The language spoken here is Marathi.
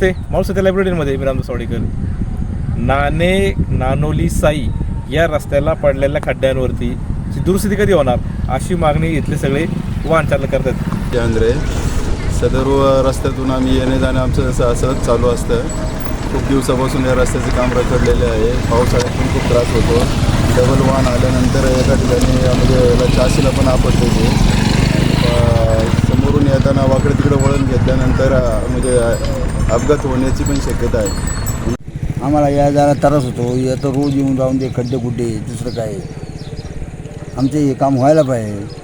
ते माणूस त्या लायब्ररीमध्ये मी रामदास वाडेकर नाणे नानोली साई या रस्त्याला पडलेल्या खड्ड्यांवरती ची दुरुस्ती कधी होणार अशी मागणी इथले सगळे वाहन चालक करतात. केंद्रे सदर रस्त्यातून आम्ही येणे जाणे आमचं असं असंच चालू असतं. खूप दिवसापासून या रस्त्याचे काम रखडलेले आहे. पावसाळ्यात पण खूप त्रास होतो. डबल वाहन आल्यानंतर एका ठिकाणी म्हणजे चाशीला पण आपडते ते समोरून येताना वाकडे तिकडे वळण घेतल्यानंतर म्हणजे अपघात होण्याची पण शक्यता आहे. आम्हाला या जायला त्रास होतो. येतं रोज येऊन जाऊन दे खड्डे गुड्डे दुसरं काय? आमचे हे काम व्हायला पाहिजे.